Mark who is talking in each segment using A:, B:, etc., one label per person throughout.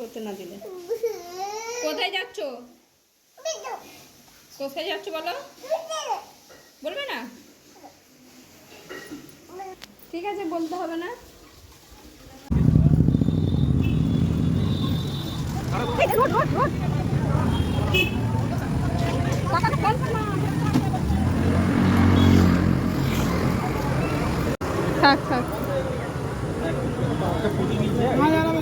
A: করতে না দিলে। কোথায় যাচ্ছ? কোথায় যাচ্ছ বলো? বলবে না? ঠিক আছে বলতে হবে না। থাক থাক।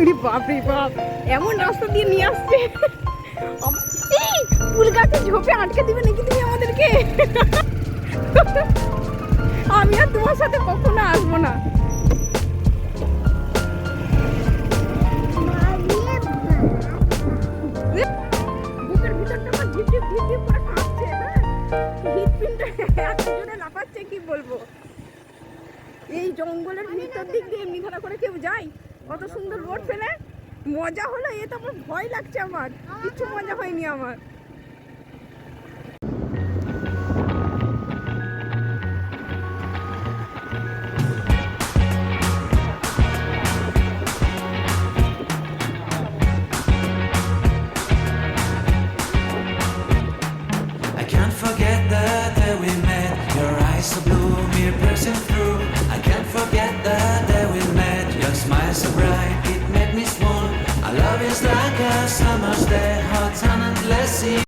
A: আরে বাপ রে বাপ, এমন রাস্তা দিয়ে নিয়ে আসছে। ফুল গাছে ঝোপে আটকে দিবে নাকি তুমি আমাদেরকে? আমি আর তোমার সাথে কখনো আসব না। হ্যাঁ? কি বলব? এই জঙ্গলের ভিতর দিক দিয়ে এমনি ধরা করে কেউ যায়? কত সুন্দর বোট ফেলে মজা হলো, এ তো আমার ভয় লাগছে আমার। কিছু মজা হয়নি আমার।
B: Summers, they hot and lessy.